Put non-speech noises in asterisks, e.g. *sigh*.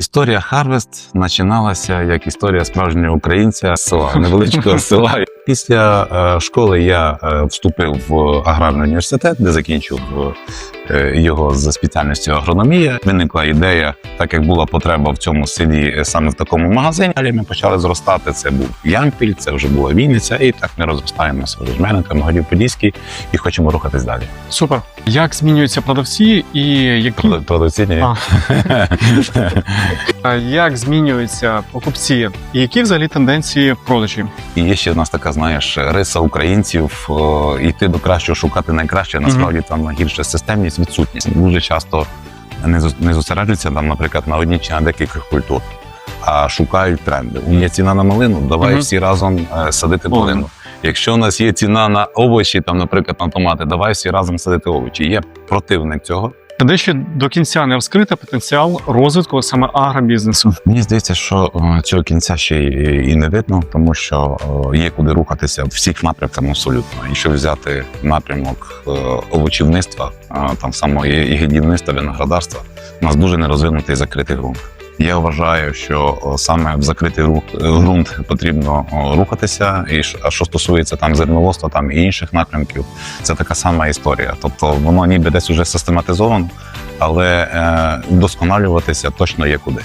Історія Харвест починалася як історія справжнього українця села, невеличкого села. Після е, школи я е, вступив в аграрний університет, де закінчив е, його за спеціальністю агрономія. Виникла ідея, так як була потреба в цьому селі саме в такому магазині. Далі ми почали зростати. Це був Ямпіль, це вже була Вінниця, і так ми розростаємося в Жменика, Могилів Подільський і хочемо рухатись далі. Супер. Як змінюються продавці і які Прода- Продавці А. *laughs* Як змінюються покупці, і які взагалі тенденції в продажі? І є ще в нас така, знаєш, риса українців йти до кращого, шукати найкраще. Насправді там найгірша системність, відсутність. Дуже часто не зос- не зосереджуються там, наприклад, на одній чи на декількох культур, а шукають тренди. У Є ціна на малину, давай Мгм. всі разом е, садити малину. Якщо у нас є ціна на овочі, там, наприклад, на томати, давай всі разом садити овочі. Є противник цього. Та дещо до кінця не розкрите потенціал розвитку саме агробізнесу. Мені здається, що е, цього кінця ще і не видно, тому що е, є куди рухатися в всіх напрямках абсолютно. Якщо взяти напрямок е, овочівництва, там само і і виноградарства, у нас дуже нерозвинутий закритий ґрунт. Я вважаю, що саме в закритий ру- ґрунт потрібно рухатися. І а що стосується там зерноводства, там і інших напрямків, це така сама історія. Тобто воно ніби десь уже систематизовано, але е, вдосконалюватися точно є куди.